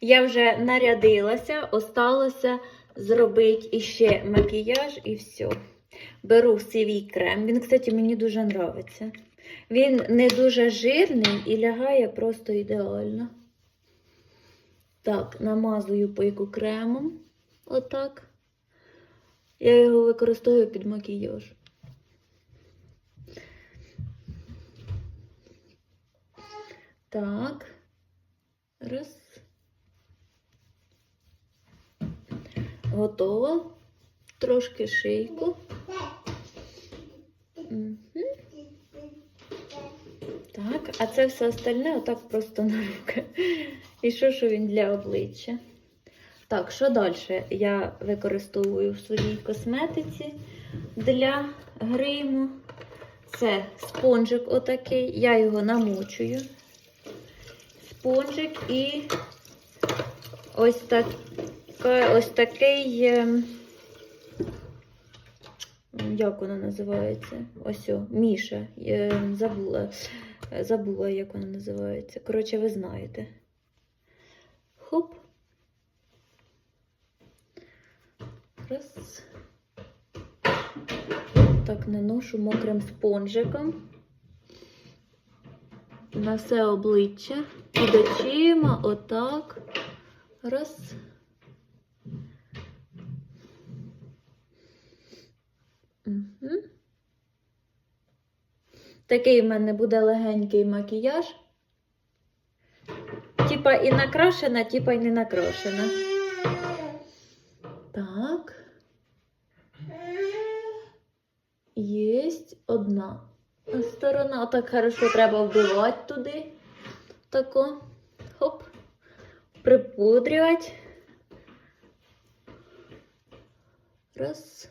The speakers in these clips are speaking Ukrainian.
Я вже нарядилася, осталося зробити іще макіяж і все. Беру свій крем. Він, кстати, мені дуже подобається. Він не дуже жирний і лягає просто ідеально. Так, намазую пийку кремом. Отак. Я його використовую під макіяж. Так. Раз. Готово. Трошки шийку. Так, а це все остальне отак просто на руки. І що, що він для обличчя. Так, що далі я використовую в своїй косметиці для гриму? Це спонжик отакий, я його намочую. Спонжик і ось, так, ось такий, ем, як воно називається? Ось о, Міша. Е, Забула, забула, як воно називається. Коротше, ви знаєте. Хоп. Раз. Так, наношу мокрим спонжиком на все обличчя. Під очима, отак. Раз. Угу. Такий в мене буде легенький макіяж. Типа і накрашена, типа і не накрашена. Так. Єсть одна сторона. Отак хорошо треба вбивати туди. Тако. Хоп. Припудрювати. Раз.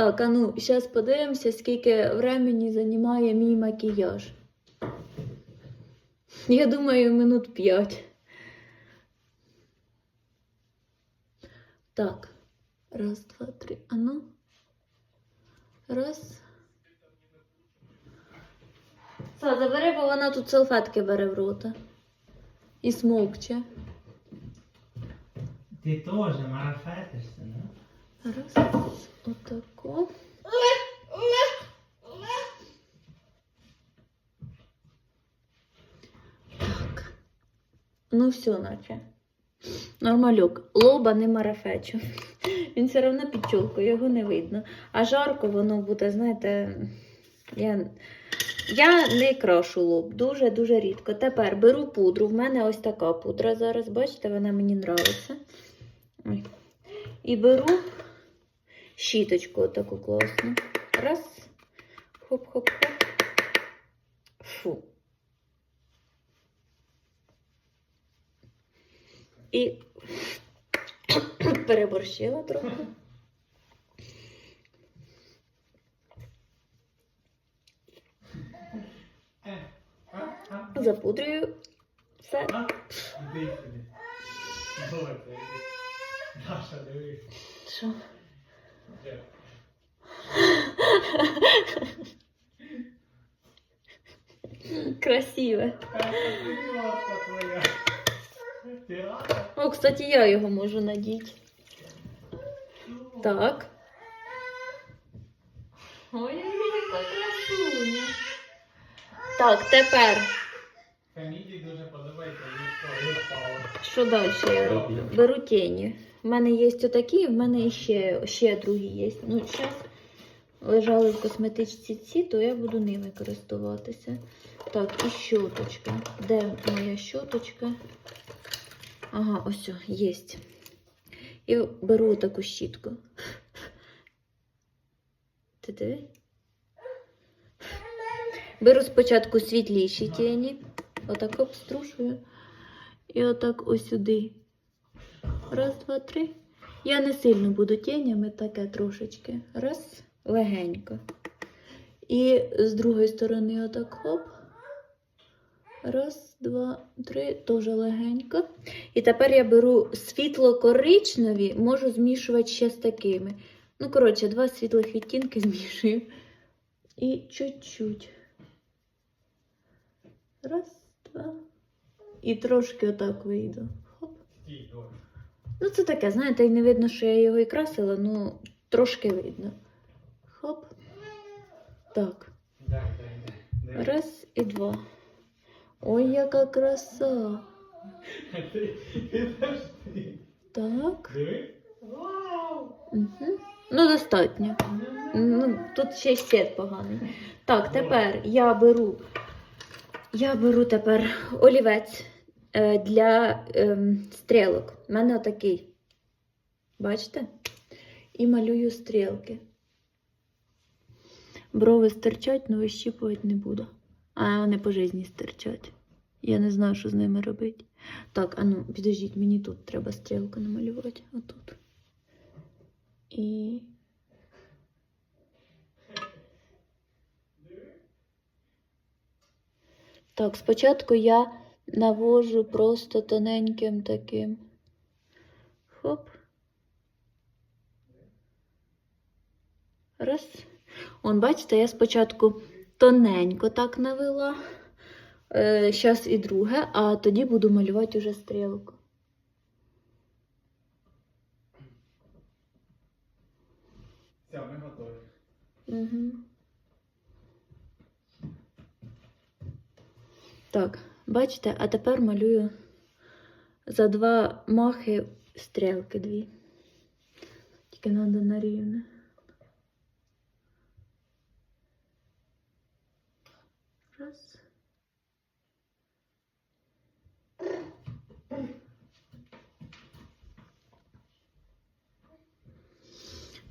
Так, а ну, зараз подивимося, скільки времени займає мій макіяж. Я думаю, минут 5. Так. Раз, два, три. А ну. Раз. Все, забери, бо вона тут салфетки бере в рота. І смокче. Ти теж марафетишся, не? Раз. Отако. Так. Ну, все, наче. Нормалюк. Лоба не марафечу. Він все одно під чулкою, його не видно. А жарко воно буде, знаєте, я, я не крашу лоб. Дуже-дуже рідко. Тепер беру пудру. В мене ось така пудра зараз, бачите, вона мені подобається. І беру щіточку таку класну. Раз. Хоп-хоп-хоп. Фу. І переборщила трохи. Запудрюю все. Що? Красиве. Рада? О, кстати, я його можу надіти. Так. Ой, яка красуня. Так, тепер. Камілі дуже подобається. Що далі? Беру тіні. У мене є отакі, в мене ще, ще другі є. Ну, зараз лежали в косметичці ці, то я буду ними користуватися. Так, і щоточка. Де моя щоточка? Ага, ось, є. І беру таку щітку. Ти диви? Беру спочатку світліші тіні. Отак обструшую. І отак ось сюди. Раз, два, три. Я не сильно буду тінями, таке трошечки. Раз, легенько. І з другої сторони отак хоп. Раз, два, три, теж легенько. І тепер я беру світло-коричневі, можу змішувати ще з такими. Ну, коротше, два світлих відтінки змішую. І чуть-чуть. Раз, два, і трошки отак вийду. Хоп. Ну, це таке, знаєте, і не видно, що я його і красила, ну трошки видно. Хоп. Так. Раз і два. Ой, яка краса. Так. Угу. Ну, достатньо. Ну, тут ще світ поганий. Так, тепер я беру. Я беру тепер олівець для ем, стрілок. У мене отакий. Бачите? І малюю стрілки. Брови стирчать, але вищіпувати не буду. А вони по житті стирчать. Я не знаю, що з ними робити. Так, а ну, підождіть, мені тут треба стрілку намалювати. Отут. І. Так, спочатку я навожу просто тоненьким таким. Хоп. Раз. Он, бачите, я спочатку тоненько так навела. Е, Зараз і друге, а тоді буду малювати уже стрілку. Все, ми готові. Угу. Так, бачите, а тепер малюю за два махи стрілки дві. Тільки треба на рівне. Раз.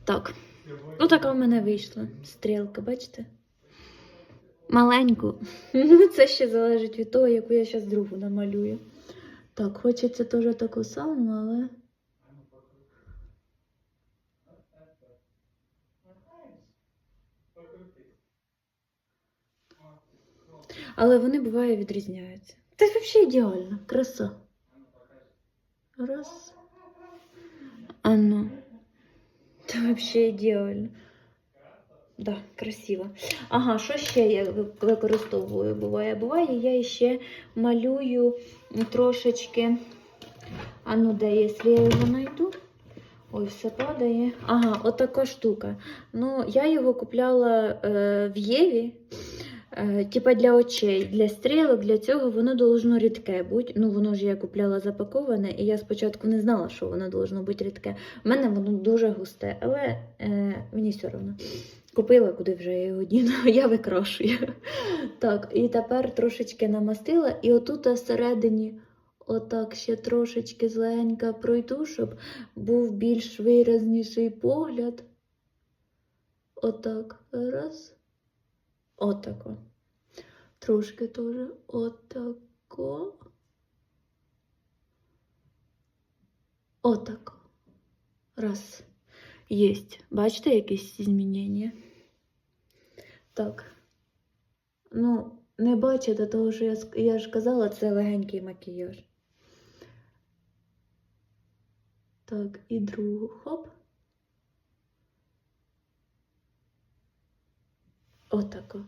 Так, Ну, така в мене вийшла стрілка, бачите? Маленьку. Це ще залежить від того, яку я зараз другу намалюю. Так, хочеться теж таку саму, але. Але вони буває відрізняються. Це взагалі ідеально, краса. Раз. А ну. Це взагалі ідеально. Да, красиво. Ага, що ще я використовую? Буває, буває, я ще малюю трошечки. А ну, де, якщо я його знайду. Ой, все падає. Ага, отака штука. Ну, я його купляла е, в Єві. Е, типа для очей, для стрілок, для цього воно должно рідке бути. Ну, воно ж я купляла запаковане, і я спочатку не знала, що воно должно бути рідке. У мене воно дуже густе, але е, мені все одно. Купила, куди вже я його діну, я викрошую. Так, і тепер трошечки намастила, і отут всередині, отак ще трошечки злегенька пройду, щоб був більш виразніший погляд. Отак. Раз. Отако. Трошки теж отако. Отако. Раз. Єсть. Бачите якісь змінення? Так. Ну, не бачите того, що я, я ж казала, це легенький макіяж. Так, і другу. Хоп. Отако.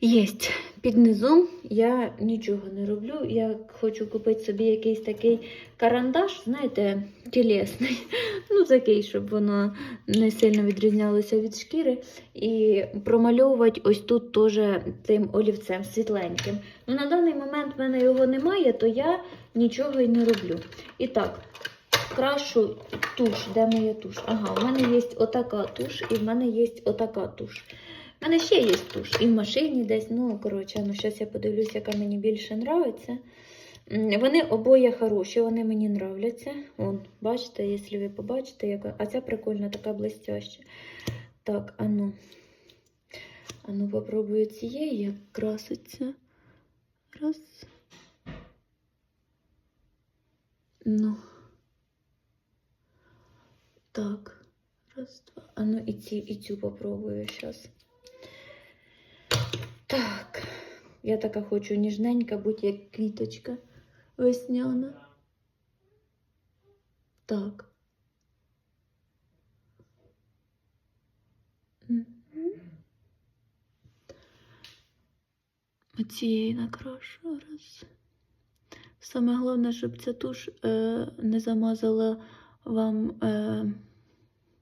Єсть. Під низом я нічого не роблю. Я хочу купити собі якийсь такий карандаш, знаєте, тілесний. Ну, такий, щоб воно не сильно відрізнялося від шкіри. І промальовувати ось тут теж тим олівцем світленьким. Ну, на даний момент в мене його немає, то я нічого й не роблю. І так, крашу туш. Де моя туш? Ага, в мене є отака туш, і в мене є отака туш. У мене ще є туш. І в машині десь, ну, коротше, ну, зараз я подивлюсь, яка мені більше нравиться. Вони обоє хороші, вони мені нравляться. Вон, бачите, якщо ви побачите, яка. А ця прикольна, така блестяща. Так, а ну. А ну, попробую цієї, як краситься. Раз. Ну. Так. Раз, два. А ну і, ці, і цю попробую зараз. Так. Я така хочу ніжненька, будь як квіточка весняна. Так. Оцієї накрашу раз. Саме головне, щоб ця туш е, не замазала вам е,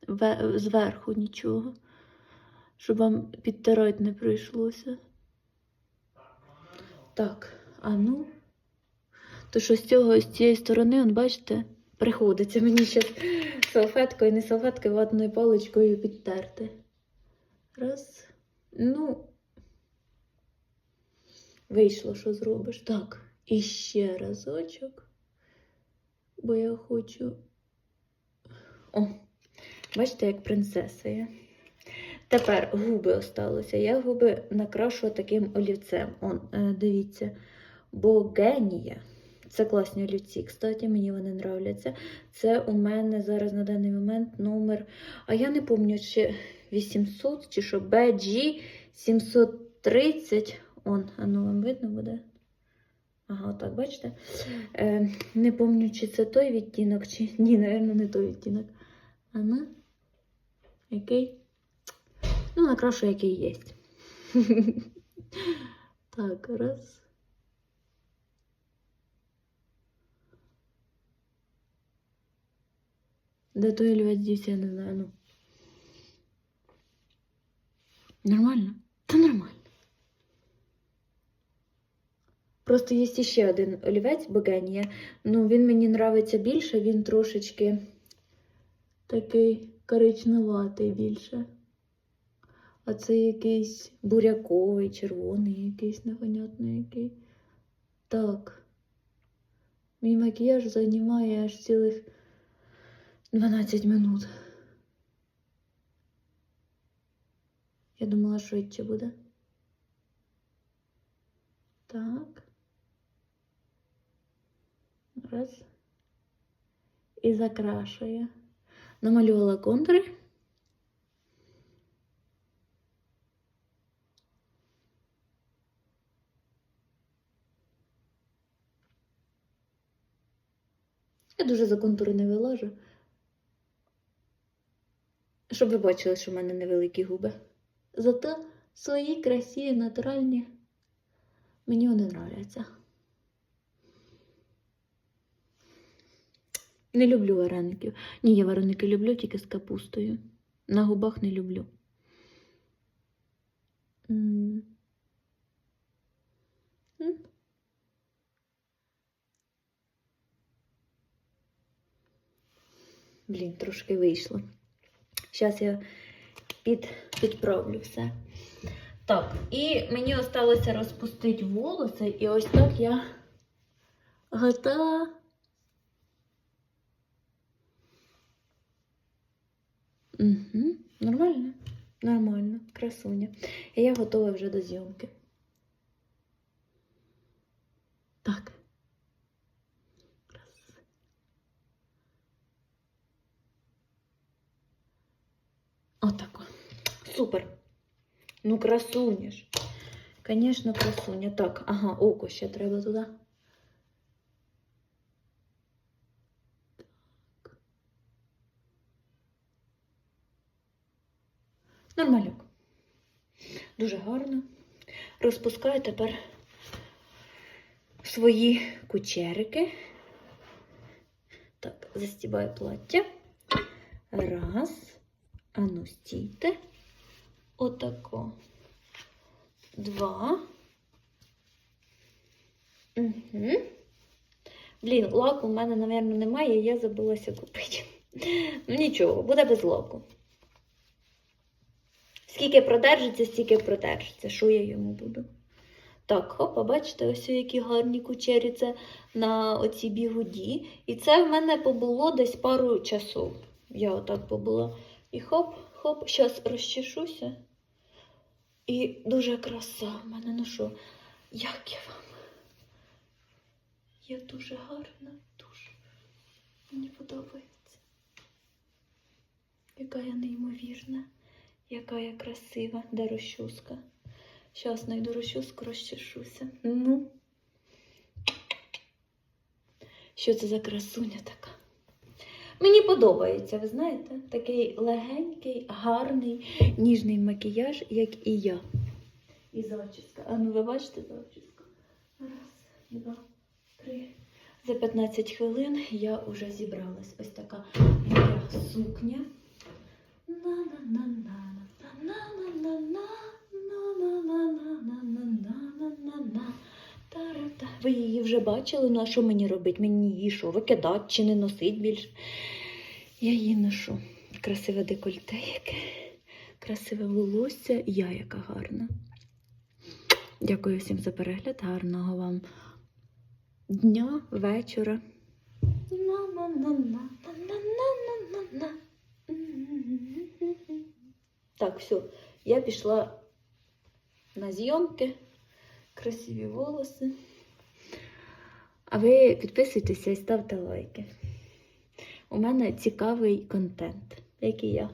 ве- зверху нічого. Щоб вам підтирати не прийшлося. Так, а ну. То що з цього, з цієї сторони, он, бачите, приходиться мені ще салфеткою, не салфеткою, ватною паличкою підтерти. Раз. Ну, вийшло, що зробиш. Так, і ще разочок. Бо я хочу. О, бачите, як принцеса я. Тепер губи осталося. Я губи накрашу таким олівцем. Он, е, дивіться. Богенія. Це класні олівці. Кстати, мені вони нравляться. Це у мене зараз на даний момент номер. А я не пам'ятаю, чи 800, чи що BG 730. Он, а ну вам видно буде? Ага, так, бачите? Е, не пам'ятаю, чи це той відтінок, чи ні, напевно, не той відтінок. А ну, який? Ну, накрашу, який є. Так, раз. Де той олівець дівся, я не знаю. Ну. Нормально? Та нормально. Просто є ще один олівець Богенія. Ну, він мені нравиться більше, він трошечки такий коричневатий більше. А це якийсь буряковий, червоний, якийсь непонятний який. Так. Мій макіяж займає аж цілих 12 минут. Я думала, швидше буде. Так. Раз. І закрашує. Намалювала контури. Я дуже за контури не вилажу. Щоб ви бачили, що в мене невеликі губи. Зато свої красиві, натуральні. Мені вони нравляться. Не люблю вареників. Ні, я вареники люблю тільки з капустою. На губах не люблю. Блін, трошки вийшло. Зараз я під, підправлю все. Так, і мені залишилося розпустити волоси, і ось так я готова. Угу, нормально, нормально, красуня. І я готова вже до зйомки. Так. Раз. Отако. Супер. Ну, красуня ж. Конечно, красуня. Так, ага, око ще треба туди. Так. Нормальок. Дуже гарно. Розпускаю тепер свої кучерики. Так, застібаю плаття. Раз. А ну, стійте. Отако. Два. Угу. Блін, лаку в мене, мабуть, немає, я забулася купити. Нічого, буде без лаку. Скільки продержиться, стільки продержиться. Що я йому буду? Так, хопа, бачите, ось які гарні кучері це на оцій бігуді. І це в мене побуло десь пару часов. Я отак побула. І хоп, хоп, зараз розчешуся. І дуже краса в мене. Ну що, як я вам? Я дуже гарна, дуже. Мені подобається. Яка я неймовірна, яка я красива, де розчуска. Зараз знайду розчуску, розчешуся. Ну. Що це за красуня така? Мені подобається, ви знаєте, такий легенький, гарний, ніжний макіяж, як і я. І зачіска. А ну ви бачите зачіску? Раз, два, три, За 15 хвилин я вже зібралась. Ось така моя сукня. На-на-на-на-на-на-на-на-на-на-на-на-на-на-на. Тарота. Ви її вже бачили, ну а що мені робить? Мені її що, викидати чи не носить більше? Я її ношу. Красиве декольте, яке, красиве волосся, я яка гарна. Дякую всім за перегляд. Гарного вам дня, вечора. Так, все, я пішла на зйомки красиві волоси. А ви підписуйтеся і ставте лайки. У мене цікавий контент, як і я.